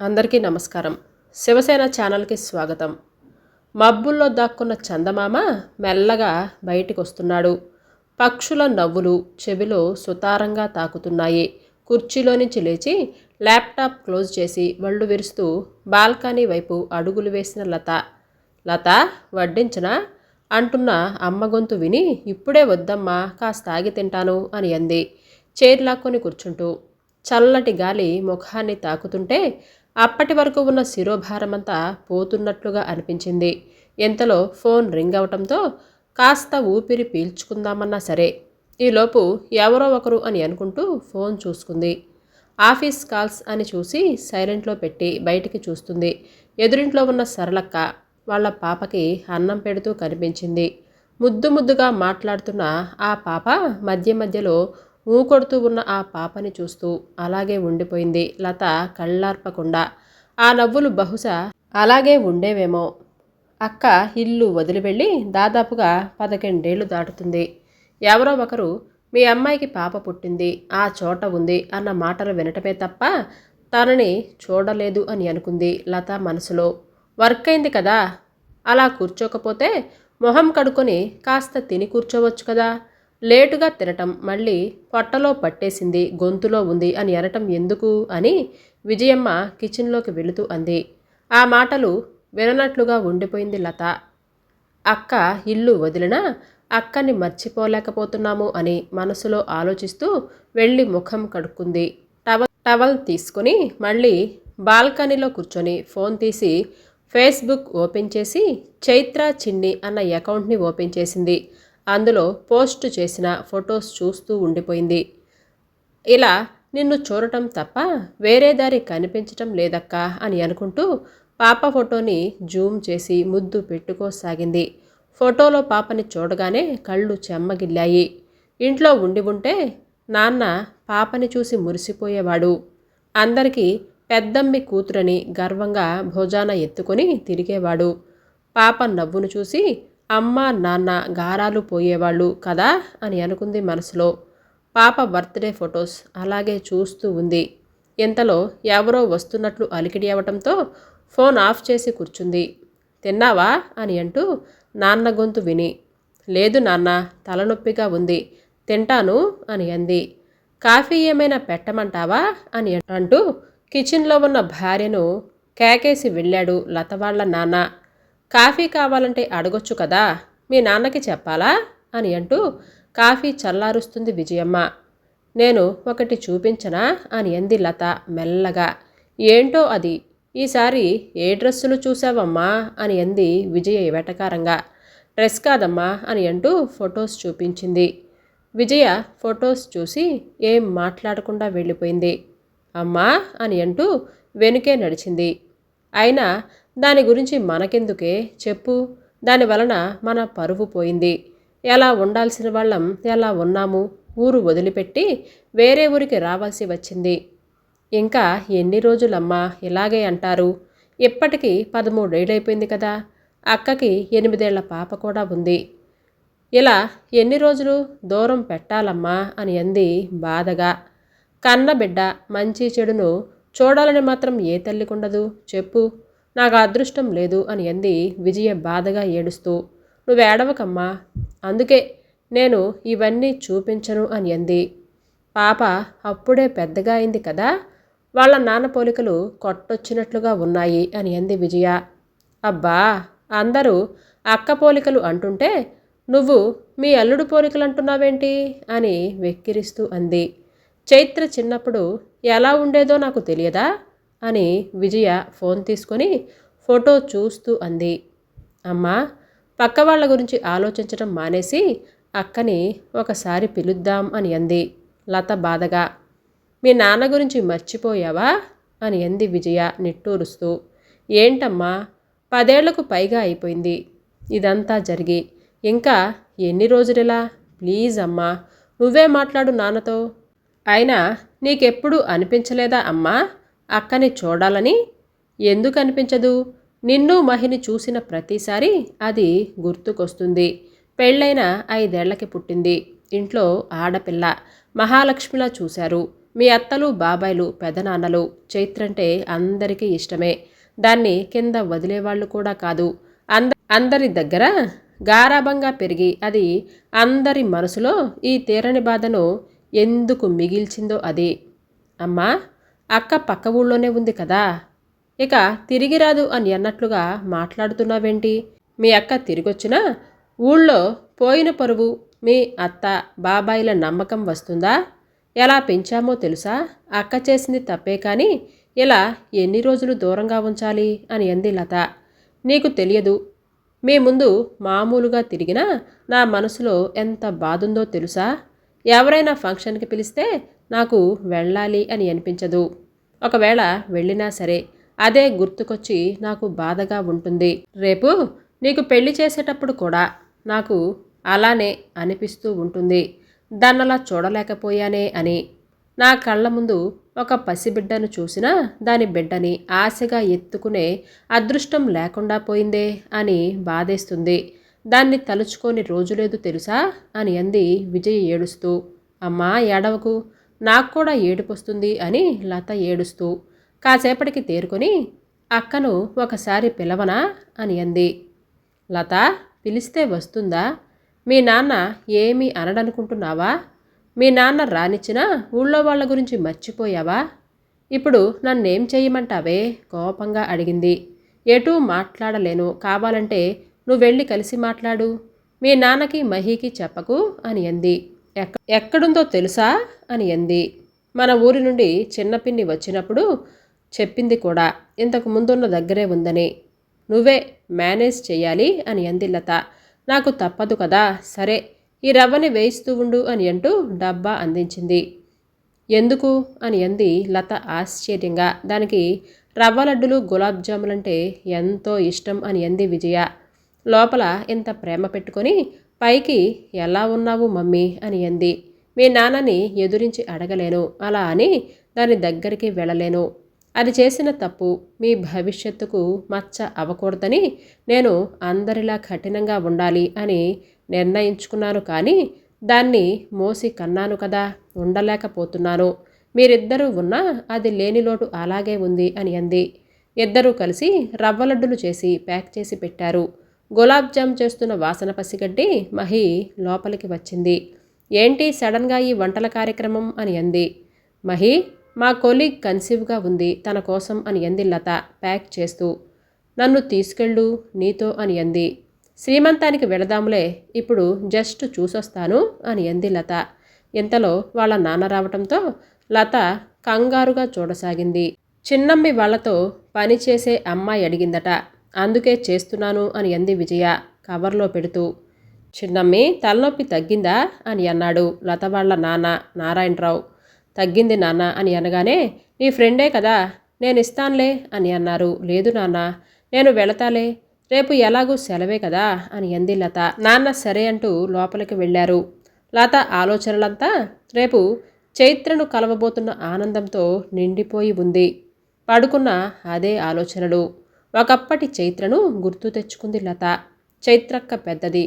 అందరికీ నమస్కారం. శివసేన ఛానల్కి స్వాగతం. మబ్బుల్లో దాక్కున్న చందమామ మెల్లగా బయటికి వస్తున్నాడు పక్షుల నవ్వులు చెవిలో సుతారంగా తాకుతున్నాయి. కుర్చీలో నుంచి లేచి ల్యాప్టాప్ క్లోజ్ చేసి వళ్ళు విరుస్తూ బాల్కనీ వైపు అడుగులు వేసిన లత. లత వడ్డించనా? అంటున్న అమ్మ గొంతు విని ఇప్పుడే వద్దమ్మా కాస్త ఆగి తింటాను అని అంది. చేర్లాక్కొని కూర్చుంటూ చల్లటి గాలి ముఖాన్ని తాకుతుంటే అప్పటి వరకు ఉన్న శిరోభారమంతా పోతున్నట్లుగా అనిపించింది. ఎంతలో ఫోన్ రింగ్ అవటంతో కాస్త ఊపిరి పీల్చుకుందామన్నా సరే ఈలోపు ఎవరో ఒకరు అని అనుకుంటూ ఫోన్ చూసుకుంది. ఆఫీస్ కాల్స్ అని చూసి సైలెంట్లో పెట్టి బయటికి చూస్తుంది. ఎదురింట్లో ఉన్న సరళక్క వాళ్ళ పాపకి అన్నం పెడుతూ కనిపించింది. ముద్దు ముద్దుగా మాట్లాడుతున్న ఆ పాప మధ్య మధ్యలో ఊకొడుతూ ఉన్న ఆ పాపని చూస్తూ అలాగే ఉండిపోయింది లత కళ్ళార్పకుండా. ఆ నవ్వులు బహుశా అలాగే ఉండేవేమో. అక్క ఇల్లు వదిలి వెళ్ళి దాదాపుగా పదకొండేళ్ళు దాటుతుంది. ఎవరో ఒకరు మీ అమ్మాయికి పాప పుట్టింది ఆ చోట ఉంది అన్న మాటలు వినటమే తప్ప తనని చూడలేదు అని అనుకుంది లత మనసులో. వర్క్ అయింది కదా? అలా కూర్చోకపోతే మొహం కడుకొని కాస్త తిని కూర్చోవచ్చు కదా? లేటుగా తినటం మళ్ళీ పొట్టలో పట్టేసింది గొంతులో ఉంది అని అనటం ఎందుకు అని విజయమ్మ కిచెన్లోకి వెళుతూ అంది. ఆ మాటలు విననట్లుగా ఉండిపోయింది లత. అక్క ఇల్లు వదిలినా అక్కని మర్చిపోలేకపోతున్నాము అని మనసులో ఆలోచిస్తూ వెళ్ళి ముఖం కడుక్కుంది. టవల్ టవల్ తీసుకుని మళ్ళీ బాల్కనీలో కూర్చొని ఫోన్ తీసి ఫేస్బుక్ ఓపెన్ చేసి చైత్ర చిన్ని అన్న అకౌంట్ని ఓపెన్ చేసింది. అందులో పోస్ట్ చేసిన ఫొటోస్ చూస్తూ ఉండిపోయింది. ఇలా నిన్ను చూడటం తప్ప వేరే దారి కనిపించటం లేదక్కా అని అనుకుంటూ పాప ఫోటోని జూమ్ చేసి ముద్దు పెట్టుకోసాగింది. ఫోటోలో పాపని చూడగానే కళ్ళు చెమ్మగిల్లాయి. ఇంట్లో ఉండి ఉంటే నాన్న పాపని చూసి మురిసిపోయేవాడు. అందరికీ పెద్దమ్మి కూతురని గర్వంగా భోజాన ఎత్తుకొని తిరిగేవాడు. పాప నవ్వును చూసి అమ్మ నాన్న గారాలు పోయేవాళ్ళు కదా అని అనుకుంది మనసులో. పాప బర్త్డే ఫొటోస్ అలాగే చూస్తూ ఉంది. ఇంతలో ఎవరో వస్తున్నట్లు అలికిడి అవ్వటంతో ఫోన్ ఆఫ్ చేసి కూర్చుంది. తిన్నావా? అని అంటూ నాన్న గొంతు విని లేదు నాన్న తలనొప్పిగా ఉంది తింటాను అని అంది. కాఫీ ఏమైనా పెట్టమంటావా? అని అంటూ కిచెన్లో ఉన్న భార్యను కేకేసి వెళ్ళాడు లత వాళ్ళ నాన్న. కాఫీ కావాలంటే అడగొచ్చు కదా మీ నాన్నకి చెప్పాలా? అని అంటూ కాఫీ చల్లారుస్తుంది విజయమ్మ. నేను ఒకటి చూపించనా? అని అంది లత మెల్లగా. ఏంటో అది? ఈసారి ఏ డ్రెస్సులు చూసావమ్మా? అని అంది విజయ వెటకారంగా. డ్రెస్ కాదమ్మా అని అంటూ ఫొటోస్ చూపించింది. విజయ ఫొటోస్ చూసి ఏం మాట్లాడకుండా వెళ్ళిపోయింది. అమ్మా అని అంటూ వెనుకే నడిచింది. అయినా దాని గురించి మనకెందుకే చెప్పు? దాని వలన మన పరువు పోయింది. ఎలా ఉండాల్సిన వాళ్ళం ఎలా ఉన్నాము? ఊరు వదిలిపెట్టి వేరే ఊరికి రావాల్సి వచ్చింది. ఇంకా ఎన్ని రోజులమ్మా ఇలాగే అంటారు? ఇప్పటికీ పదమూడేళ్ళైపోయింది కదా. అక్కకి ఎనిమిదేళ్ళ పాప కూడా ఉంది. ఇలా ఎన్ని రోజులు దూరం పెట్టాలమ్మా అని అంది బాధగా. కన్నబిడ్డ మంచి చెడును చూడాలని మాత్రం ఏ తల్లికుండదు చెప్పు. నాకు అదృష్టం లేదు అని అంది విజయ బాధగా ఏడుస్తూ. నువ్వేడవకమ్మా అందుకే నేను ఇవన్నీ చూపించను అని అంది. పాప అప్పుడే పెద్దగా అయింది కదా వాళ్ళ నాన్న పోలికలు కొట్టొచ్చినట్లుగా ఉన్నాయి అని అంది విజయ. అబ్బా అందరూ అక్క పోలికలు అంటుంటే నువ్వు మీ అల్లుడు పోలికలు అంటున్నావేంటి అని వెక్కిరిస్తూ అంది. చైత్ర చిన్నప్పుడు ఎలా ఉండేదో నాకు తెలియదా? అని విజయ ఫోన్ తీసుకొని ఫోటో చూస్తూ అంది. అమ్మా పక్క వాళ్ళ గురించి ఆలోచించడం మానేసి అక్కని ఒకసారి పిలుద్దాం అని అంది. లత బాధగా మీ నాన్న గురించి మర్చిపోయావా? అని అంది విజయ నిట్టూరుస్తూ. ఏంటమ్మా పదేళ్ళకు పైగా అయిపోయింది. ఇదంతా జరిగి ఇంకా ఎన్ని రోజులెలా? ప్లీజ్ అమ్మా నువ్వే మాట్లాడు నాన్నతో. అయినా నీకెప్పుడు అనిపించలేదా అమ్మా? అక్కని చూడాలని ఎందుకు అనిపించదు? నిన్ను మహిని చూసిన ప్రతిసారి అది గుర్తుకొస్తుంది. పెళ్ళైన ఐదేళ్ళకి పుట్టింది. ఇంట్లో ఆడపిల్ల. మహాలక్ష్మిలా చూశారు. మీ అత్తలు బాబాయిలు పెదనాన్నలు. చైత్రంటే అందరికీ ఇష్టమే. దాన్ని కింద వదిలేవాళ్ళు కూడా కాదు. అంద అందరి దగ్గర గారాభంగా పెరిగి అది అందరి మనసులో ఈ తీరని బాధను ఎందుకు మిగిల్చిందో అది. అమ్మా! అక్క పక్క ఊళ్ళోనే ఉంది కదా. ఇక తిరిగి రాదు అని అన్నట్లుగా మాట్లాడుతున్నావేంటి? మీ అక్క తిరిగొచ్చినా ఊళ్ళో పోయిన పరువు మీ అత్త బాబాయిల నమ్మకం వస్తుందా? ఎలా పెంచామో తెలుసా? అక్క చేసింది తప్పే కానీ ఇలా ఎన్ని రోజులు దూరంగా ఉంచాలి అని అంది లత. నీకు తెలియదు. మీ ముందు మామూలుగా తిరిగినా నా మనసులో ఎంత బాధుందో తెలుసా? ఎవరైనా ఫంక్షన్కి పిలిస్తే నాకు వెళ్ళాలి అని అనిపించదు. ఒకవేళ వెళ్ళినా సరే అదే గుర్తుకొచ్చి నాకు బాధగా ఉంటుంది. రేపు నీకు పెళ్ళి చేసేటప్పుడు కూడా నాకు అలానే అనిపిస్తూ ఉంటుంది. దాన్నలా చూడలేకపోయానే అని. నా కళ్ళ ముందు ఒక పసిబిడ్డను చూసినా దాని బిడ్డని ఆశగా ఎత్తుకునే అదృష్టం లేకుండా పోయిందే అని బాధేస్తుంది. దాన్ని తలుచుకొని రోజు లేదు తెలుసా అని అంది విజయ్ ఏడుస్తూ. అమ్మా ఏడవకు. నాకు కూడా ఏడుపొస్తుంది అని లత ఏడుస్తూ కాసేపటికి తేరుకొని అక్కను ఒకసారి పిలవనా అని అంది. లత పిలిస్తే వస్తుందా? మీ నాన్న ఏమీ అనడనుకుంటున్నావా? మీ నాన్న రానిచ్చినా ఊళ్ళో వాళ్ళ గురించి మర్చిపోయావా? ఇప్పుడు నన్నేం చేయమంటావే? కోపంగా అడిగింది. ఎటూ మాట్లాడలేను. కావాలంటే నువ్వు వెళ్ళి కలిసి మాట్లాడు. మీ నాన్నకి మహీకి చెప్పకు అని అంది. ఎక్క ఎక్కడుందో తెలుసా? అని అంది. మన ఊరి నుండి చిన్నపిన్ని వచ్చినప్పుడు చెప్పింది కూడా. ఇంతకు ముందున్న దగ్గరే ఉందని. నువ్వే మేనేజ్ చేయాలి అని అంది లత. నాకు తప్పదు కదా. సరే ఈ రవ్వని వేయిస్తూ ఉండు అని అంటూ డబ్బా అందించింది. ఎందుకు? అని అంది లత ఆశ్చర్యంగా. దానికి రవ్వ లడ్డులు గులాబ్ జాములంటే ఎంతో ఇష్టం అని అంది విజయ. లోపల ఇంత ప్రేమ పెట్టుకొని పైకి ఎలా ఉన్నావు మమ్మీ? అని అంది. మీ నాన్నని ఎదురించి అడగలేను. అలా అని దాని దగ్గరికి వెళ్ళలేను. అది చేసిన తప్పు మీ భవిష్యత్తుకు మచ్చ అవ్వకూడదని నేను అందరిలా కఠినంగా ఉండాలి అని నిర్ణయించుకున్నాను కానీ దాన్ని మోసి కన్నాను కదా ఉండలేకపోతున్నాను. మీరిద్దరూ ఉన్నా అది లేని లోటు అలాగే ఉంది అని అంది. ఇద్దరూ కలిసి రవ్వ లడ్డులు చేసి ప్యాక్ చేసి పెట్టారు. గులాబ్ జామ్ చేస్తున్న వాసన పసిగడ్డి మహి లోపలికి వచ్చింది. ఏంటి సడన్గా ఈ వంటల కార్యక్రమం అని అంది. మహి మా కొలీగ్ కన్సీవ్గా ఉంది తన కోసం అని అంది లత ప్యాక్ చేస్తూ. నన్ను తీసుకెళ్ళు నీతో అని అంది. శ్రీమంతానికి వెళదాములే ఇప్పుడు జస్ట్ చూసొస్తాను అని అంది లత. ఇంతలో వాళ్ళ నాన్న రావటంతో లత కంగారుగా చూడసాగింది. చిన్నమ్మి వాళ్ళతో పనిచేసే అమ్మాయి అడిగిందట. అందుకే చేస్తున్నాను అని అంది విజయ కవర్లో పెడుతూ. చిన్నమ్మి తలనొప్పి తగ్గిందా అని అన్నాడు లత వాళ్ళ నాన్న నారాయణరావు. తగ్గింది నాన్న అని అనగానే నీ ఫ్రెండే కదా నేను ఇస్తానులే అని అన్నారు. లేదు నాన్న నేను వెళతాలే రేపు ఎలాగూ సెలవే కదా అని అంది లత. నాన్న సరే అంటూ లోపలికి వెళ్ళారు. లత ఆలోచనలంతా రేపు చైత్రను కలవబోతున్న ఆనందంతో నిండిపోయి ఉంది. పడుకున్న అదే ఆలోచనలు. ఒకప్పటి చైత్రను గుర్తు తెచ్చుకుంది లత. చైత్రక్క పెద్దది.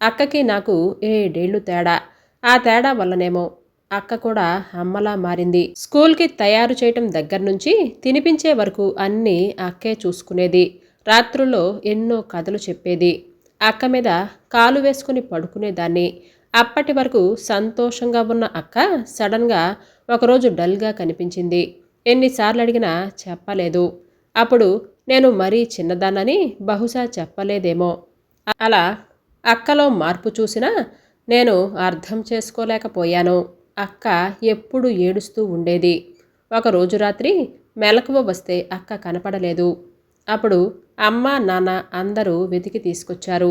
అక్కకి నాకు ఏడేళ్ళు తేడా. ఆ తేడా వల్లనేమో అక్క కూడా అమ్మలా మారింది. స్కూల్కి తయారు చేయటం దగ్గర నుంచి తినిపించే వరకు అన్నీ అక్కే చూసుకునేది. రాత్రుల్లో ఎన్నో కథలు చెప్పేది. అక్క మీద కాలు వేసుకుని పడుకునేదాన్ని. అప్పటి వరకు సంతోషంగా ఉన్న అక్క సడన్గా ఒకరోజు డల్గా కనిపించింది. ఎన్నిసార్లు అడిగినా చెప్పలేదు. అప్పుడు నేను మరీ చిన్నదానని బహుశా చెప్పలేదేమో. అలా అక్కలో మార్పు చూసినా నేను అర్థం చేసుకోలేకపోయాను. అక్క ఎప్పుడు ఏడుస్తూ ఉండేది. ఒకరోజు రాత్రి మెలకువ వస్తే అక్క కనపడలేదు. అప్పుడు అమ్మ నాన్న అందరూ వెతికి తీసుకొచ్చారు.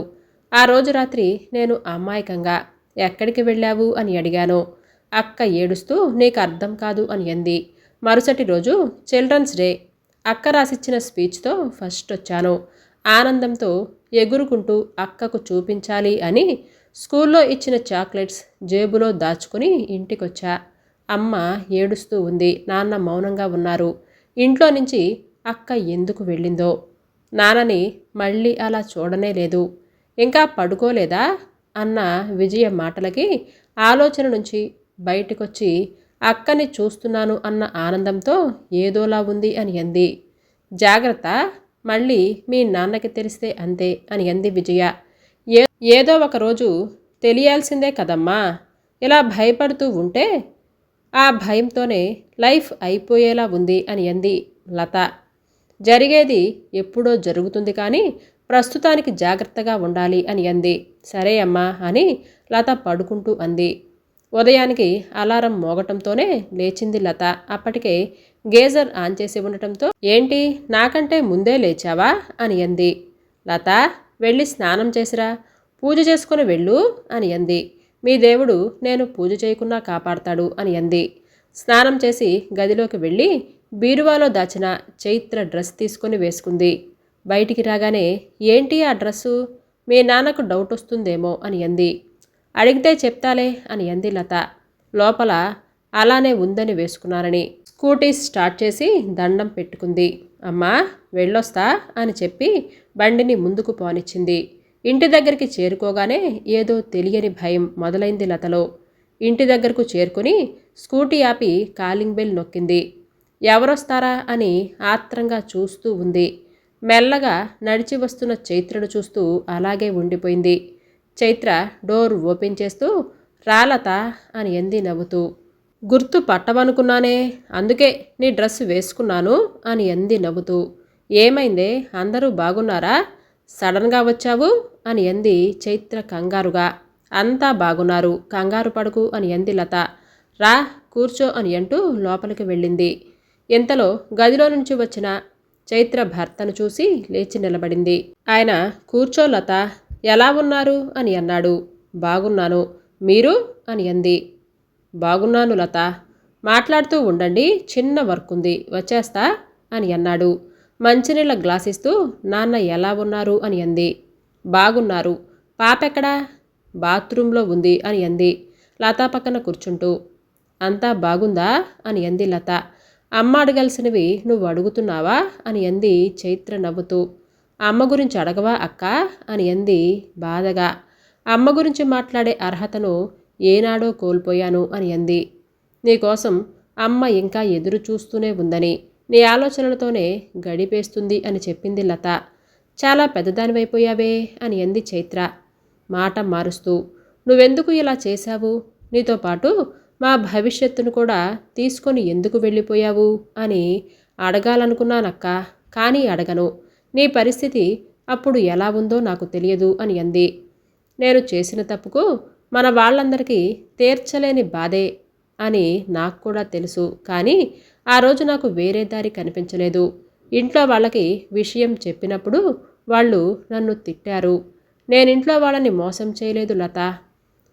ఆ రోజు రాత్రి నేను అమాయకంగా ఎక్కడికి వెళ్ళావు అని అడిగాను. అక్క ఏడుస్తూ నీకు అర్థం కాదు అని అంది. మరుసటి రోజు చిల్డ్రన్స్ డే. అక్క రాసిచ్చిన స్పీచ్తో ఫస్ట్ వచ్చాను. ఆనందంతో ఎగురుకుంటూ అక్కకు చూపించాలి అని స్కూల్లో ఇచ్చిన చాక్లెట్స్ జేబులో దాచుకుని ఇంటికొచ్చా. అమ్మ ఏడుస్తూ ఉంది. నాన్న మౌనంగా ఉన్నారు. ఇంట్లో నుంచి అక్క ఎందుకు వెళ్ళిందో. నాన్నని మళ్ళీ అలా చూడనే లేదు. ఇంకా పడుకోలేదా? అన్న విజయ మాటలకి ఆలోచన నుంచి బయటకొచ్చి అక్కని చూస్తున్నాను అన్న ఆనందంతో ఏదోలా ఉంది అని అంది. జాగ్రత్త మళ్ళీ మీ నాన్నకి తెలిస్తే అంతే అని అంది విజయ. ఏ ఏదో ఒకరోజు తెలియాల్సిందే కదమ్మా. ఇలా భయపడుతూ ఉంటే ఆ భయంతోనే లైఫ్ అయిపోయేలా ఉంది అని అంది లత. జరిగేది ఎప్పుడో జరుగుతుంది కానీ ప్రస్తుతానికి జాగ్రత్తగా ఉండాలి అని అంది. సరే అమ్మా అని లత పడుకుంటూ అంది. ఉదయానికి అలారం మోగటంతోనే లేచింది లత. అప్పటికే గేజర్ ఆన్ చేసి ఉండటంతో ఏంటి నాకంటే ముందే లేచావా? అని అంది. లత వెళ్ళి స్నానం చేసిరా. పూజ చేసుకుని వెళ్ళు అని అంది. మీ దేవుడు నేను పూజ చేయకుండా కాపాడతాడు అని అంది. స్నానం చేసి గదిలోకి వెళ్ళి బీరువాలో దాచిన చైత్ర డ్రెస్ తీసుకొని వేసుకుంది. బయటికి రాగానే ఏంటి ఆ డ్రెస్సు? మీ నాన్నకు డౌట్ వస్తుందేమో అని అంది. అడిగితే చెప్తాలే అని అంది లత. లోపల అలానే ఉందని వేసుకున్నారని స్కూటీ స్టార్ట్ చేసి దండం పెట్టుకుంది. అమ్మా వెళ్ళొస్తా అని చెప్పి బండిని ముందుకు పోనిచ్చింది. ఇంటి దగ్గరికి చేరుకోగానే ఏదో తెలియని భయం మొదలైంది లతలో. ఇంటి దగ్గరకు చేరుకుని స్కూటీ ఆపి కాలింగ్ బెల్ నొక్కింది. ఎవరొస్తారా అని ఆత్రంగా చూస్తూ ఉంది. మెల్లగా నడిచి వస్తున్న చైత్రను చూస్తూ అలాగే ఉండిపోయింది. చైత్ర డోర్ ఓపెన్ చేస్తూ రాలత అని ఎంది నవ్వుతూ గుర్తు పట్టవనుకున్నానే అందుకే నీ డ్రెస్ వేసుకున్నాను అని ఎంది నవ్వుతూ ఏమైందే అందరూ బాగున్నారా సడన్గా వచ్చావు అని ఎంది చైత్ర కంగారుగా అంతా బాగున్నారు కంగారు పడుకు అని ఎంది లత రా కూర్చో అని అంటూ లోపలికి వెళ్ళింది. ఇంతలో గదిలో నుంచి వచ్చిన చైత్ర భర్తను చూసి లేచి నిలబడింది. ఆయన కూర్చో లత ఎలా ఉన్నారు? అని అన్నాడు. బాగున్నాను. మీరు? అని అంది. బాగున్నాను లత. మాట్లాడుతూ ఉండండి. చిన్న వర్క్ ఉంది. వచ్చేస్తా? అని అన్నాడు. మంచినీళ్ళ గ్లాస్ ఇస్తూ నాన్న ఎలా ఉన్నారు? అని అంది. బాగున్నారు. పాపెక్కడా? బాత్రూంలో ఉంది. అని అంది. లత పక్కన కూర్చుంటూ. అంతా బాగుందా? అని అంది లత. అమ్మ అడగాల్సినవి నువ్వు అడుగుతున్నావా? అని అంది చైత్ర నవ్వుతూ. అమ్మ గురించి అడగవా అక్క? అని అంది బాధగా. అమ్మ గురించి మాట్లాడే అర్హతను ఏనాడో కోల్పోయాను అని అంది. నీకోసం అమ్మ ఇంకా ఎదురు చూస్తూనే ఉందని నీ ఆలోచనలతోనే గడిపేస్తుంది అని చెప్పింది లత. చాలా పెద్దదానివైపోయావే అని అంది చైత్ర. మాట మారుస్తూ నువ్వెందుకు ఇలా చేశావు? నీతో పాటు మా భవిష్యత్తును కూడా తీసుకొని ఎందుకు వెళ్ళిపోయావు? అని అడగాలనుకున్నానక్క కానీ అడగను. నీ పరిస్థితి అప్పుడు ఎలా ఉందో నాకు తెలియదు అని అంది. నేను చేసిన తప్పుకు మన వాళ్ళందరికీ తీర్చలేని బాధే అని నాకు కూడా తెలుసు. కానీ ఆ రోజు నాకు వేరే దారి కనిపించలేదు. ఇంట్లో వాళ్ళకి విషయం చెప్పినప్పుడు వాళ్ళు నన్ను తిట్టారు. నేను ఇంట్లో వాళ్ళని మోసం చేయలేదు లత.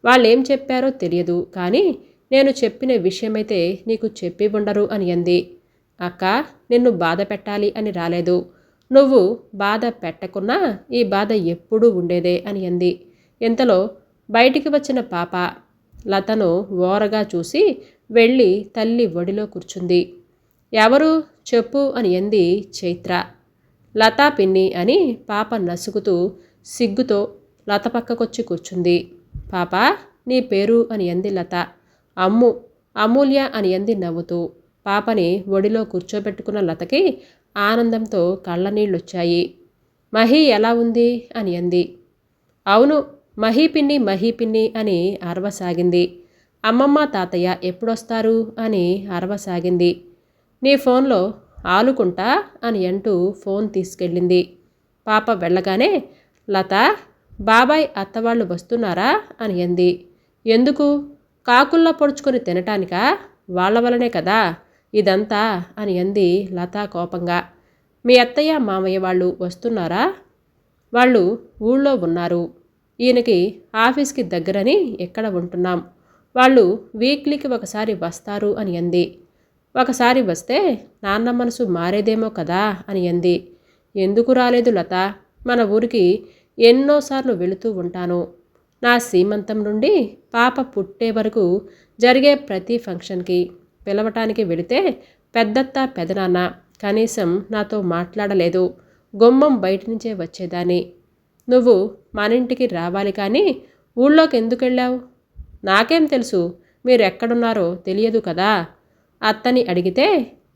వాళ్ళు ఏం చెప్పారో తెలియదు. కానీ నేను చెప్పిన విషయమైతే నీకు చెప్పి ఉండరు అని అంది. అక్క నిన్ను బాధ పెట్టాలి అని రాలేదు. నువ్వు బాధ పెట్టకున్నా ఈ బాధ ఎప్పుడూ ఉండేదే అని అంది. ఇంతలో బయటికి వచ్చిన పాప లతను ఓరగా చూసి వెళ్ళి తల్లి ఒడిలో కూర్చుంది. ఎవరు? చెప్పు అని అంది చైత్ర. లతా పిన్ని అని పాప నసుగుతూ సిగ్గుతో లత పక్కకొచ్చి కూర్చుంది. పాప నీ పేరు అని అంది లత. అమ్ము అమూల్య అని అంది నవ్వుతూ. పాపని ఒడిలో కూర్చోబెట్టుకున్న లతకి ఆనందంతో కళ్ళనీళ్ళొచ్చాయి. మహి ఎలా ఉంది? అని అంది. అవును మహీపిన్ని పిన్ని పిన్ని అని అరవసాగింది అమ్మమ్మ తాతయ్య ఎప్పుడొస్తారు? అని అరవసాగింది నీ ఫోన్లో ఆలుకుంటా? అని అంటూ ఫోన్ తీసుకెళ్ళింది. పాప వెళ్ళగానే లత బాబాయ్ అత్తవాళ్ళు వస్తున్నారా? అని అంది. ఎందుకు? కాకుల్లో పొడుచుకొని తినటానికా? వాళ్ళ వలనే కదా. ఇదంతా అని అంది లత కోపంగా. మీ అత్తయ్య మామయ్య వాళ్ళు వస్తున్నారా? వాళ్ళు ఊళ్ళో ఉన్నారు. ఈయనకి ఆఫీస్కి దగ్గరని ఎక్కడ ఉంటున్నాం? వాళ్ళు వీక్లీకి ఒకసారి వస్తారు అని అంది. ఒకసారి వస్తే నాన్న మనసు మారేదేమో కదా అని అంది. ఎందుకు రాలేదు లత? మన ఊరికి ఎన్నోసార్లు వెళుతూ ఉంటాను. నా సీమంతం నుండి పాప పుట్టే వరకు జరిగే ప్రతి ఫంక్షన్కి పిలవటానికి వెళితే పెద్దత్త పెదనాన్న కనీసం నాతో మాట్లాడలేదు. గుమ్మం బయట నుంచే వచ్చేదాన్ని. నువ్వు మనింటికి రావాలి కానీ ఊళ్ళోకి ఎందుకు వెళ్ళావు నాకేం తెలుసు. మీరెక్కడున్నారో తెలియదు కదా అత్తని అడిగితే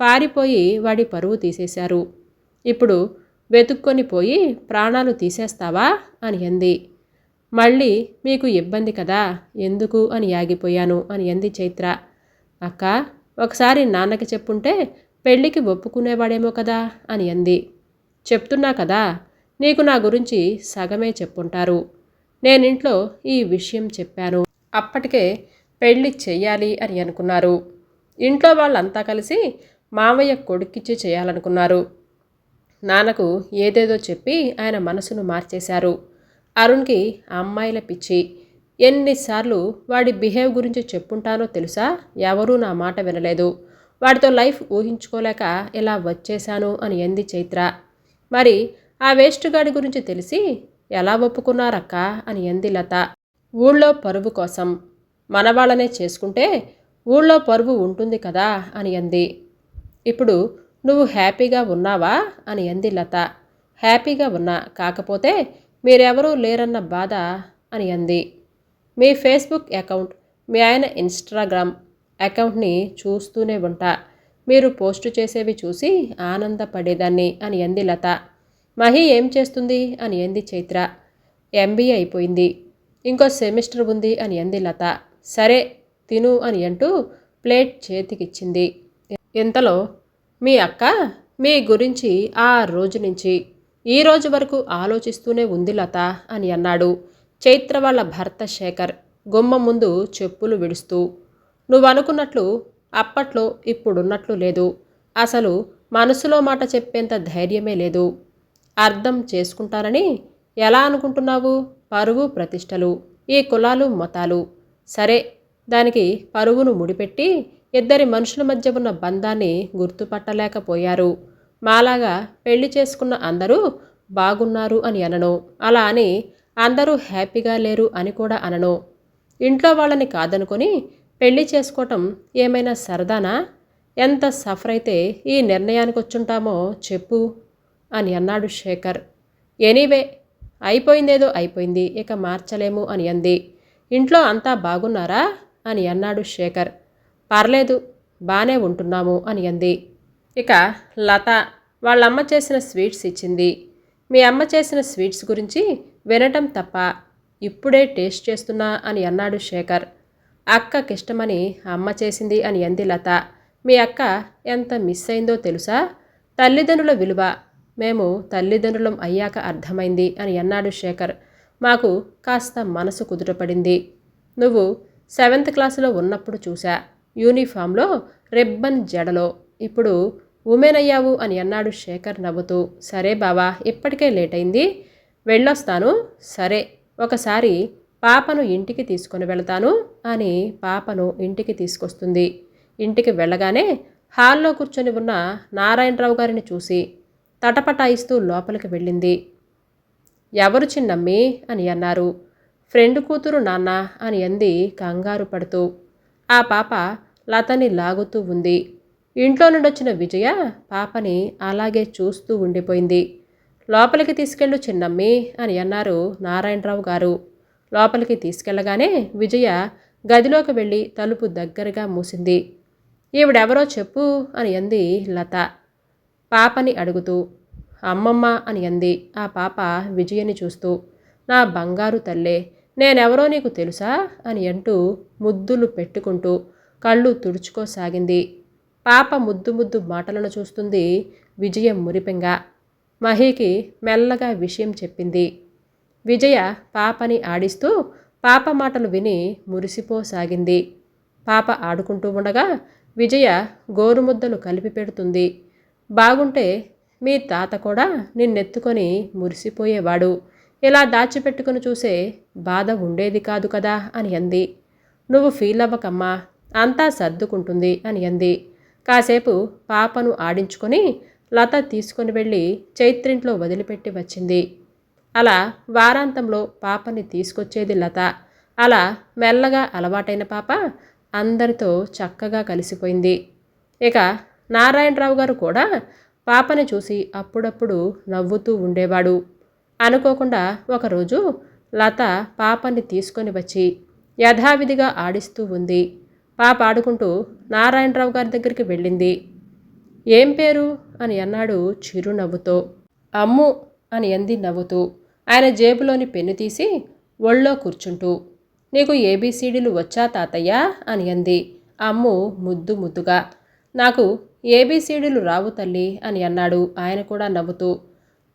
పారిపోయి వాడి పరువు తీసేశారు. ఇప్పుడు వెతుక్కొని పోయి ప్రాణాలు తీసేస్తావా అని అంది. మళ్ళీ మీకు ఇబ్బంది కదా? ఎందుకు అని ఆగిపోయాను అని అంది చైత్ర. అక్క ఒకసారి నాన్నకి చెప్పుంటే పెళ్ళికి ఒప్పుకునేవాడేమో కదా అని అంది. చెప్తున్నా కదా నీకు నా గురించి సగమే చెప్పుంటారు. నేనింట్లో ఈ విషయం చెప్పాను. అప్పటికే పెళ్ళి చెయ్యాలి అని అనుకున్నారు. ఇంట్లో వాళ్ళంతా కలిసి మామయ్య కొడుక్కిచ్చి చేయాలనుకున్నారు. నాన్నకు ఏదేదో చెప్పి ఆయన మనసును మార్చేశారు. అరుణ్కి అమ్మాయిల పిచ్చి. ఎన్నిసార్లు వాడి బిహేవ్ గురించి చెప్పుంటానో తెలుసా? ఎవరూ నా మాట వినలేదు. వాడితో లైఫ్ ఊహించుకోలేక ఇలా వచ్చేశాను అని ఎంది చైత్ర. మరి ఆ వేస్ట్ గాడి గురించి తెలిసి ఎలా ఒప్పుకున్నారక్క అని ఎంది లత. ఊళ్ళో పరువు కోసం. మనవాళ్ళనే చేసుకుంటే ఊళ్ళో పరువు ఉంటుంది కదా అని అంది ఇప్పుడు నువ్వు హ్యాపీగా ఉన్నావా? అని అంది లత. హ్యాపీగా ఉన్నా కాకపోతే మీరెవరూ లేరన్న బాధ అని అంది మీ ఫేస్బుక్ అకౌంట్ మీ ఆయన ఇన్స్టాగ్రామ్ అకౌంట్ని చూస్తూనే ఉంటా. మీరు పోస్టు చేసేవి చూసి ఆనందపడేదాన్ని అని అంది లత. మహి ఏం చేస్తుంది? అని అంది చైత్ర. ఎంబీఏ అయిపోయింది. ఇంకో సెమిస్టర్ ఉంది అని అంది లత. సరే తిను అని అంటూ ప్లేట్ చేతికిచ్చింది. ఇంతలో మీ అక్క మీ గురించి ఆ రోజు నుంచి ఈ రోజు వరకు ఆలోచిస్తూనే ఉంది లత అని అన్నాడు. చైత్ర వాళ్ళ భర్త శేఖర్ గుమ్మ ముందు చెప్పులు విడుస్తూ నువ్వు అనుకున్నట్లు అప్పట్లో ఇప్పుడున్నట్లు లేదు. అసలు మనసులో మాట చెప్పేంత ధైర్యమే లేదు. అర్థం చేసుకుంటారని ఎలా అనుకుంటున్నావు? పరువు ప్రతిష్టలు ఈ కులాలు మతాలు. సరే దానికి పరువును ముడిపెట్టి ఇద్దరి మనుషుల మధ్య ఉన్న బంధాన్ని గుర్తుపట్టలేకపోయారు. మాలాగా పెళ్ళి చేసుకున్న అందరూ బాగున్నారు అని అనను. అలా అని అందరూ హ్యాపీగా లేరు అని కూడా అనను. ఇంట్లో వాళ్ళని కాదనుకొని పెళ్ళి చేసుకోవటం ఏమైనా సరదానా? ఎంత సఫర్ అయితే ఈ నిర్ణయానికి వచ్చుంటామో చెప్పు అని అన్నాడు శేఖర్. ఎనీవే అయిపోయిందేదో అయిపోయింది ఇక మార్చలేము అని అంది. ఇంట్లో అంతా బాగున్నారా? అని అన్నాడు శేఖర్. పర్లేదు బాగానే ఉంటున్నాము అని అంది. ఇక లత వాళ్ళమ్మ చేసిన స్వీట్స్ ఇచ్చింది. మీ అమ్మ చేసిన స్వీట్స్ గురించి వినటం తప్ప ఇప్పుడే టేస్ట్ చేస్తున్నా అని అన్నాడు శేఖర్. అక్కకిష్టమని అమ్మ చేసింది అని అంది లత. మీ అక్క ఎంత మిస్ అయిందో తెలుసా? తల్లిదండ్రుల విలువ. మేము తల్లిదండ్రులం అయ్యాక అర్థమైంది అని అన్నాడు శేఖర్. మాకు కాస్త మనసు కుదుటపడింది. నువ్వు సెవెంత్ క్లాసులో ఉన్నప్పుడు చూసా యూనిఫామ్లో రిబ్బన్ జడలో. ఇప్పుడు ఉమెన్ అయ్యావు అని అన్నాడు శేఖర్ నవ్వుతూ. సరే బావా ఇప్పటికే లేట్ అయింది. వెళ్ళొస్తాను. సరే ఒకసారి పాపను ఇంటికి తీసుకొని వెళతాను అని పాపను ఇంటికి తీసుకొస్తుంది. ఇంటికి వెళ్ళగానే హాల్లో కూర్చొని ఉన్న నారాయణరావు గారిని చూసి తటపటాయిస్తూ లోపలికి వెళ్ళింది. ఎవరు చిన్నమ్మి? అని అన్నారు. ఫ్రెండ్ కూతురు నాన్న అని అంది కంగారు పడుతూ. ఆ పాప లతని లాగుతూ ఉంది. ఇంట్లో నుండి వచ్చిన విజయ పాపని అలాగే చూస్తూ ఉండిపోయింది. లోపలికి తీసుకెళ్ళు చిన్నమ్మి అని అన్నారు నారాయణరావు గారు. లోపలికి తీసుకెళ్ళగానే విజయ గదిలోకి వెళ్ళి తలుపు దగ్గరగా మూసింది. ఈవిడెవరో చెప్పు అని అంది లత. పాపని అడుగుతూ అమ్మమ్మ అని అంది ఆ పాప విజయని చూస్తూ నా బంగారు తల్లే నేనెవరో నీకు తెలుసా అని అంటూ ముద్దులు పెట్టుకుంటూ కళ్ళు తుడుచుకోసాగింది. పాప ముద్దు ముద్దు మాటలను చూస్తుంది విజయం మురిపెంగా. మహికి మెల్లగా విషయం చెప్పింది. విజయ పాపని ఆడిస్తూ పాప మాటలు విని మురిసిపోసాగింది. పాప ఆడుకుంటూ ఉండగా విజయ గోరుముద్దలు కలిపి పెడుతుంది. బాగుంటే మీ తాత కూడా నిన్నెత్తుకొని మురిసిపోయేవాడు. ఇలా దాచిపెట్టుకుని చూసే బాధ ఉండేది కాదు కదా అని అంది. నువ్వు ఫీల్ అవ్వకమ్మా అంతా సర్దుకుంటుంది అని అంది. కాసేపు పాపను ఆడించుకొని లత తీసుకొని వెళ్ళి చైత్రింట్లో వదిలిపెట్టి వచ్చింది. అలా వారాంతంలో పాపని తీసుకొచ్చేది లత. అలా మెల్లగా అలవాటైన పాప అందరితో చక్కగా కలిసిపోయింది. ఇక నారాయణరావు గారు కూడా పాపని చూసి అప్పుడప్పుడు నవ్వుతూ ఉండేవాడు. అనుకోకుండా ఒకరోజు లత పాపని తీసుకొని వచ్చి యథావిధిగా ఆడిస్తూ ఉంది. పాప ఆడుకుంటూ నారాయణరావు గారి దగ్గరికి వెళ్ళింది. ఏం పేరు? అని అన్నాడు చిరునవ్వుతో. అమ్ము అని అంది నవ్వుతూ. ఆయన జేబులోని పెన్ను తీసి ఒళ్ళో కూర్చుంటూ. నీకు ఏబీసీడీలు వచ్చా తాతయ్య? అని అంది. అమ్ము ముద్దు ముద్దుగా. నాకు ఏబీసీడీలు రావు తల్లి అని అన్నాడు ఆయన కూడా నవ్వుతూ.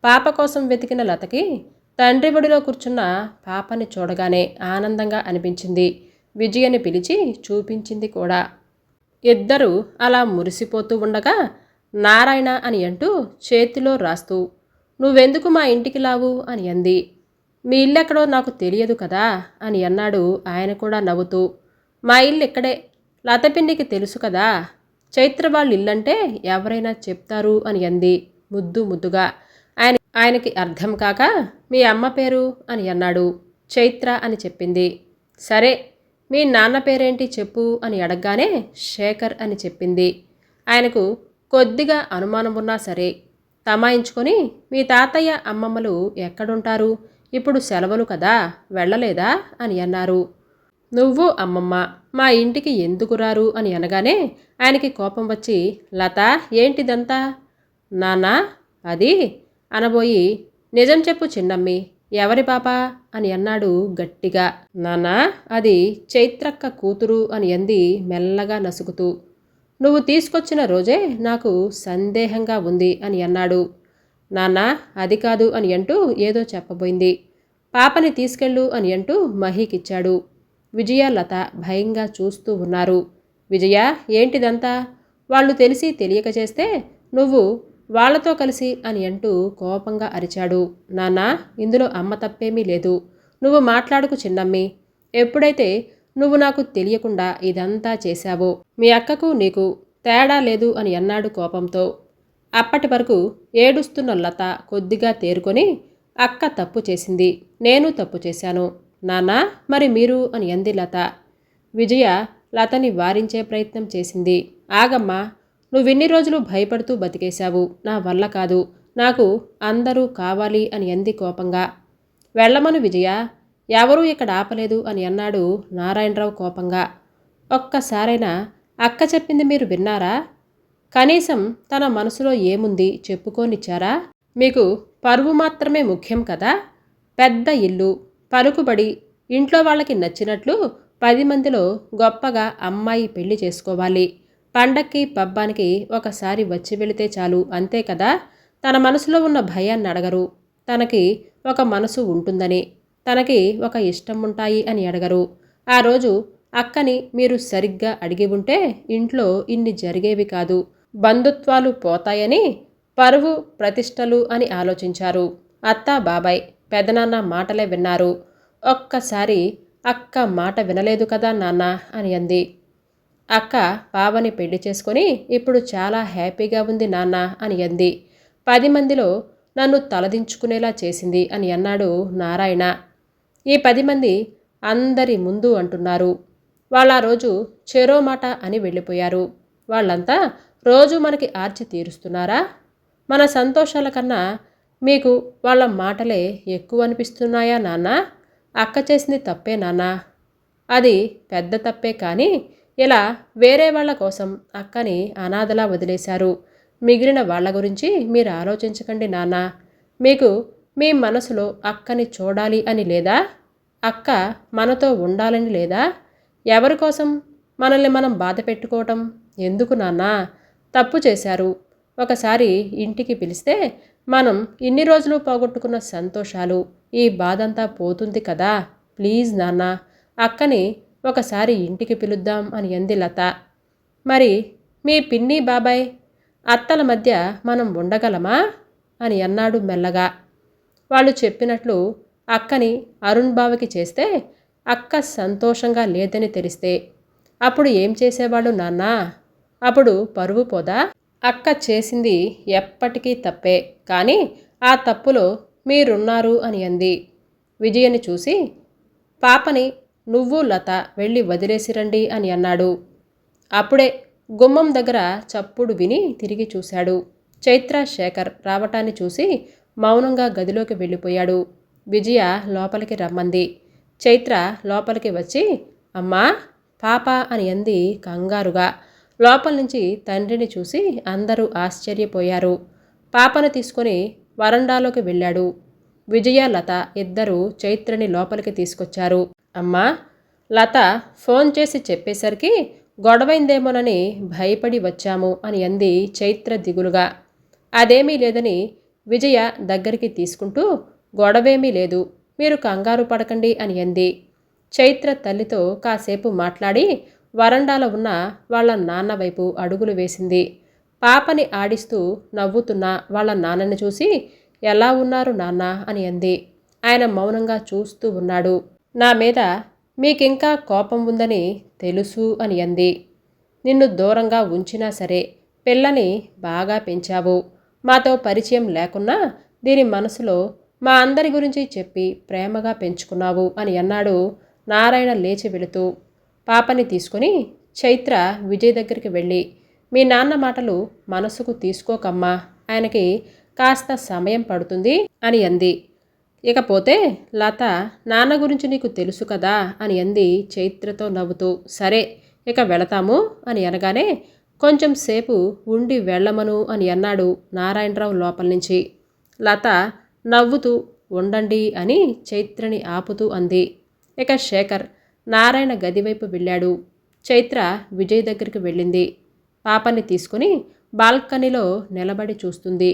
పాప కోసం వెతికిన లతకి తండ్రి బడిలో కూర్చున్న పాపని చూడగానే ఆనందంగా అనిపించింది. విజయని పిలిచి చూపించింది కూడా. ఇద్దరు అలా మురిసిపోతూ ఉండగా నారాయణ అని అంటూ చేతిలో రాస్తూ నువ్వెందుకు మా ఇంటికి లావు? అని అంది. మీ ఇల్లెక్కడో నాకు తెలియదు కదా? అని అన్నాడు ఆయన కూడా నవ్వుతూ. మా ఇల్లు ఇక్కడే లతపిండికి తెలుసు కదా? చైత్ర వాళ్ళ ఇల్లంటే ఎవరైనా చెప్తారు అని అంది ముద్దు ముద్దుగా. ఆయన ఆయనకి అర్థం కాక మీ అమ్మ పేరు? అని అన్నాడు చైత్ర అని చెప్పింది. సరే మీ నాన్న పేరేంటి చెప్పు? అని అడగగానే శేఖర్ అని చెప్పింది. ఆయనకు కొద్దిగా అనుమానం ఉన్నా సరే తమాయించుకొని మీ తాతయ్య అమ్మమ్మలు ఎక్కడుంటారు? ఇప్పుడు సెలవులు కదా వెళ్ళలేదా? అని అన్నారు. నువ్వు అమ్మమ్మ మా ఇంటికి ఎందుకు రారు? అని అనగానే ఆయనకి కోపం వచ్చి లత ఏంటిదంతా? నాన్నా అది అనబోయి నిజం చెప్పు చిన్నమ్మి ఎవరి పాప? అని అన్నాడు గట్టిగా. నాన్నా అది చైత్రక్క కూతురు అని అంది మెల్లగా నసుకుతూ నువ్వు తీసుకొచ్చిన రోజే నాకు సందేహంగా ఉంది అని అన్నాడు. నాన్న అది కాదు అని అంటూ ఏదో చెప్పబోయింది. పాపని తీసుకెళ్ళు అని అంటూ మహీకిచ్చాడు. విజయ లత భయంగా చూస్తూ ఉన్నారు. విజయ ఏంటిదంతా? వాళ్ళు తెలిసి తెలియక చేస్తే నువ్వు వాళ్ళతో కలిసి అని అంటూ కోపంగా అరిచాడు. నాన్న ఇందులో అమ్మ తప్పేమీ లేదు. నువ్వు మాట్లాడుకు చిన్నమ్మి. ఎప్పుడైతే నువ్వు నాకు తెలియకుండా ఇదంతా చేశావో? మీ అక్కకు నీకు తేడా లేదు అని అన్నాడు కోపంతో. అప్పటి వరకు ఏడుస్తున్న లత కొద్దిగా తేరుకొని అక్క తప్పు చేసింది నేను తప్పు చేశాను. నానా మరి మీరు? అని అంది లత. విజయ లతని వారించే ప్రయత్నం చేసింది. ఆగమ్మా నువ్విన్ని రోజులు భయపడుతూ బతికేశావు. నా వల్ల కాదు. నాకు అందరూ కావాలి అని అంది కోపంగా. వెళ్ళమను విజయ. ఎవరూ ఇక్కడ ఆపలేదు అని అన్నాడు నారాయణరావు కోపంగా. ఒక్కసారైనా అక్క చెప్పింది మీరు విన్నారా? కనీసం తన మనసులో ఏముంది చెప్పుకోనిచ్చారా? మీకు పరువు మాత్రమే ముఖ్యం కదా? పెద్ద ఇల్లు పలుకుబడి ఇంట్లో వాళ్ళకి నచ్చినట్లు పది మందిలో గొప్పగా అమ్మాయి పెళ్ళి చేసుకోవాలి. పండక్కి పబ్బానికి ఒకసారి వచ్చి వెళితే చాలు అంతే కదా? తన మనసులో ఉన్న భయాన్ని అడగరు. తనకి ఒక మనసు ఉంటుందని. తనకి ఒక ఇష్టం ఉంటాయి అని అడగరు. ఆ రోజు అక్కని మీరు సరిగ్గా అడిగి ఉంటే ఇంట్లో ఇన్ని జరిగేవి కాదు. బంధుత్వాలు పోతాయని పరువు ప్రతిష్టలు అని ఆలోచించారు. అత్త బాబాయ్ పెదనాన్న మాటలే విన్నారు. ఒక్కసారి అక్క మాట వినలేదు కదా నాన్న అని అంది. అక్క బావని పెళ్ళి చేసుకొని ఇప్పుడు చాలా హ్యాపీగా ఉంది నాన్న అని అంది. పది మందిలో నన్ను తలదించుకునేలా చేసింది అని అన్నాడు నారాయణ. ఈ పది మంది అందరి ముందు అంటున్నారు. వాళ్ళ రోజు చెరో మాట అని వెళ్ళిపోయారు. వాళ్ళంతా రోజు మనకి ఆర్చి తీరుస్తున్నారా? మన సంతోషాల కన్నా మీకు వాళ్ళ మాటలే ఎక్కువ అనిపిస్తున్నాయా నాన్న? అక్క చేసింది తప్పే నాన్న? అది పెద్ద తప్పే కానీ ఇలా వేరే వాళ్ళ కోసం అక్కని అనాథలా వదిలేశారు. మిగిలిన వాళ్ళ గురించి మీరు ఆలోచించకండి నాన్న. మీకు మీ మనసులో అక్కని చూడాలి అని లేదా? అక్క మనతో ఉండాలని లేదా? ఎవరి కోసం? మనల్ని మనం బాధ పెట్టుకోవటం? ఎందుకు నాన్న? తప్పు చేశారు. ఒకసారి ఇంటికి పిలిస్తే మనం ఇన్ని రోజులు పోగొట్టుకున్న సంతోషాలు ఈ బాధంతా పోతుంది కదా? ప్లీజ్ నాన్న అక్కని ఒకసారి ఇంటికి పిలుద్దాం అని అంది లత. మరి మీ పిన్ని బాబాయ్ అత్తల మధ్య మనం ఉండగలమా? అని అన్నాడు మెల్లగా. వాళ్ళు చెప్పినట్లు అక్కని అరుణ్ బావకి చేస్తే అక్క సంతోషంగా లేదని తెలిస్తే అప్పుడు ఏం చేసేవాళ్ళు నాన్న? అప్పుడు పరువు పోదా? అక్క చేసింది ఎప్పటికీ తప్పే కానీ ఆ తప్పులో మీరున్నారు అని అంది. విజయని చూసి పాపని నువ్వు లత వెళ్ళి వదిలేసిరండి అని అన్నాడు. అప్పుడే గుమ్మం దగ్గర చప్పుడు విని తిరిగి చూశాడు. చైత్ర శేఖర్ రావటాన్ని చూసి మౌనంగా గదిలోకి వెళ్ళిపోయాడు. విజయ లోపలికి రమ్మంది. చైత్ర లోపలికి వచ్చి అమ్మా పాప అని అంది కంగారుగా. లోపల నుంచి తండ్రిని చూసి అందరూ ఆశ్చర్యపోయారు. పాపను తీసుకొని వరండాలోకి వెళ్ళాడు. విజయ లత ఇద్దరూ చైత్రని లోపలికి తీసుకొచ్చారు. అమ్మా లత ఫోన్ చేసి చెప్పేసరికి గొడవైందేమోనని భయపడి వచ్చాము అని అంది చైత్ర దిగులుగా. అదేమీ లేదని విజయ దగ్గరికి తీసుకుంటూ గొడవేమీ లేదు మీరు కంగారు పడకండి అని అంది. చైత్ర తల్లితో కాసేపు మాట్లాడి వరండాలో ఉన్న వాళ్ళ నాన్న వైపు అడుగులు వేసింది. పాపని ఆడిస్తూ నవ్వుతున్న వాళ్ళ నాన్నని చూసి ఎలా ఉన్నారు నాన్న అని అంది. ఆయన మౌనంగా చూస్తూ ఉన్నాడు. నా మీద మీకింకా కోపం ఉందని తెలుసు అని అంది. నిన్ను దూరంగా ఉంచినా సరే పిల్లని బాగా పెంచావు. మాతో పరిచయం లేకున్నా దీని మనసులో మా అందరి గురించి చెప్పి ప్రేమగా పెంచుకున్నావు అని అన్నాడు. నారాయణ లేచి వెళుతూ పాపని తీసుకుని చైత్ర విజయ్ దగ్గరికి వెళ్ళి మీ నాన్న మాటలు మనసుకు తీసుకోకమ్మా ఆయనకి కాస్త సమయం పడుతుంది అని అంది. ఇకపోతే లత నాన్న గురించి నీకు తెలుసు కదా అని అంది చైత్రతో నవ్వుతూ. సరే ఇక వెళతాము అని అనగానే కొంచెం సేపు ఉండి వెళ్ళమను అని అన్నాడు నారాయణరావు లోపల నుంచి. లత నవ్వుతూ ఉండండి అని చైత్రని ఆపుతూ అంది. ఇక శేఖర్ నారాయణ గదివైపు వెళ్ళాడు. చైత్ర విజయ్ దగ్గరికి వెళ్ళింది. పాపని తీసుకుని బాల్కనీలో నిలబడి చూస్తుంది.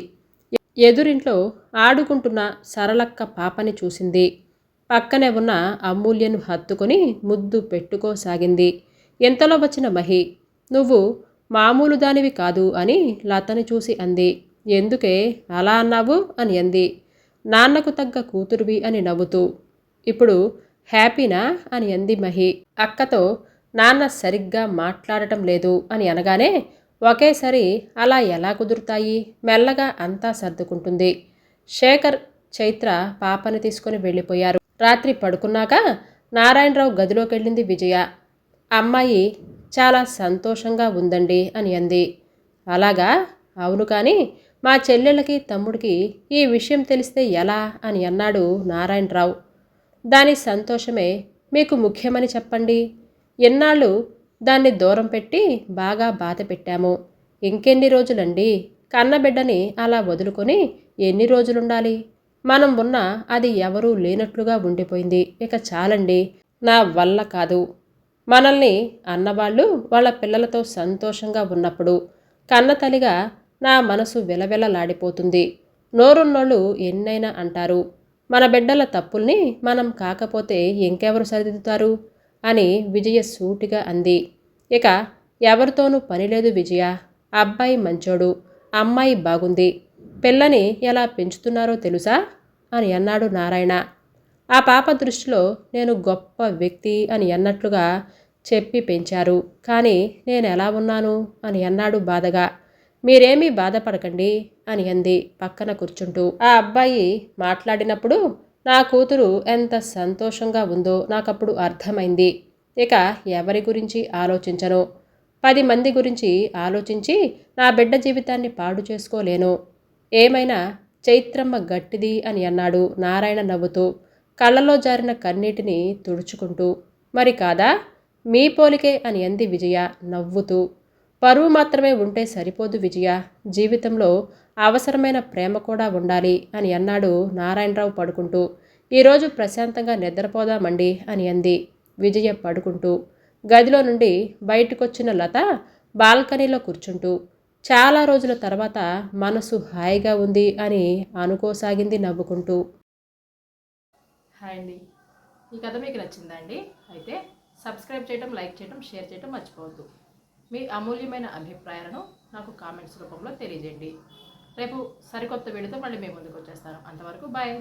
ఎదురింట్లో ఆడుకుంటున్న సరళక్క పాపని చూసింది. పక్కనే ఉన్న అమూల్యను హత్తుకొని ముద్దు పెట్టుకోసాగింది. ఎంతలో వచ్చిన మహి నువ్వు మామూలు దానివి కాదు అని లతని చూసి అంది. ఎందుకే? అలా అన్నావు? అని అంది. నాన్నకు తగ్గ కూతురువి అని నవ్వుతూ. ఇప్పుడు హ్యాపీనా? అని అంది మహి. అక్కతో నాన్న సరిగ్గా మాట్లాడటం లేదు అని అనగానే ఒకేసారి అలా ఎలా కుదురుతాయి? మెల్లగా అంతా సర్దుకుంటుంది. శేఖర్ చైత్ర పాపని తీసుకొని వెళ్ళిపోయారు. రాత్రి పడుకున్నాక నారాయణరావు గదిలోకి వెళ్ళింది విజయ. అమ్మాయి చాలా సంతోషంగా ఉందండి అని అంది. అలాగా? అవును కానీ మా చెల్లెళ్ళకి తమ్ముడికి ఈ విషయం తెలిస్తే ఎలా అని అన్నాడు నారాయణరావు. దాని సంతోషమే మీకు ముఖ్యమని చెప్పండి. ఎన్నాళ్ళు దాన్ని దూరం పెట్టి బాగా బాధ పెట్టాము. ఇంకెన్ని రోజులండి? కన్నబిడ్డని అలా వదులుకొని ఎన్ని రోజులుండాలి? మనం ఉన్న అది ఎవరూ లేనట్లుగా ఉండిపోయింది. ఇక చాలండి. నా వల్ల కాదు. మనల్ని అన్నవాళ్ళు వాళ్ళ పిల్లలతో సంతోషంగా ఉన్నప్పుడు కన్నతల్లిగా నా మనసు విలవిలలాడిపోతుంది. నోరున్నోళ్ళు ఎన్నైనా అంటారు మన బిడ్డల తప్పుల్ని మనం కాకపోతే ఇంకెవరు సరిదిద్దుతారు? అని విజయ సూటిగా అంది. ఇక ఎవరితోనూ పనిలేదు విజయ. అబ్బాయి మంచోడు అమ్మాయి బాగుంది. పిల్లని ఎలా పెంచుతున్నారో తెలుసా? అని అన్నాడు నారాయణ. ఆ పాప దృష్టిలో నేను గొప్ప వ్యక్తి అని అన్నట్లుగా చెప్పి పెంచారు. కానీ నేను ఎలా ఉన్నాను? అని అన్నాడు బాధగా. మీరేమీ బాధపడకండి అని అంది పక్కన కూర్చుంటూ. ఆ అబ్బాయి మాట్లాడినప్పుడు నా కూతురు ఎంత సంతోషంగా ఉందో నాకప్పుడు అర్థమైంది. ఇక ఎవరి గురించి ఆలోచించను. పది మంది గురించి ఆలోచించి నా బిడ్డ జీవితాన్ని పాడు చేసుకోలేను. ఏమైనా చైత్రమ్మ గట్టిది అని అన్నాడు నారాయణ నవ్వుతూ కళ్ళలో జారిన కన్నీటిని తుడుచుకుంటూ. మరి కాదా? మీ పోలికే అని అంది విజయ నవ్వుతూ. పరువు మాత్రమే ఉంటే సరిపోదు విజయ. జీవితంలో అవసరమైన ప్రేమ కూడా ఉండాలి అని అన్నాడు నారాయణరావు పడుకుంటూ. ఈరోజు ప్రశాంతంగా నిద్రపోదామండి అని అంది విజయ పడుకుంటూ. గదిలో నుండి బయటకొచ్చిన లత బాల్కనీలో కూర్చుంటూ. చాలా రోజుల తర్వాత మనసు హాయిగా ఉంది అని అనుకోసాగింది నవ్వుకుంటూ. హాయ్ అండి. ఈ కథ మీకు నచ్చిందా అండి? అయితే సబ్స్క్రైబ్ చేయడం లైక్ చేయడం షేర్ చేయడం మర్చిపోవద్దు. మీ అమూల్యమైన అభిప్రాయాలను నాకు కామెంట్స్ రూపంలో తెలియజేయండి. రేపు సరికొత్త వీడియోతో మళ్ళీ మేము ముందుకు వచ్చేస్తాను. అంతవరకు బాయ్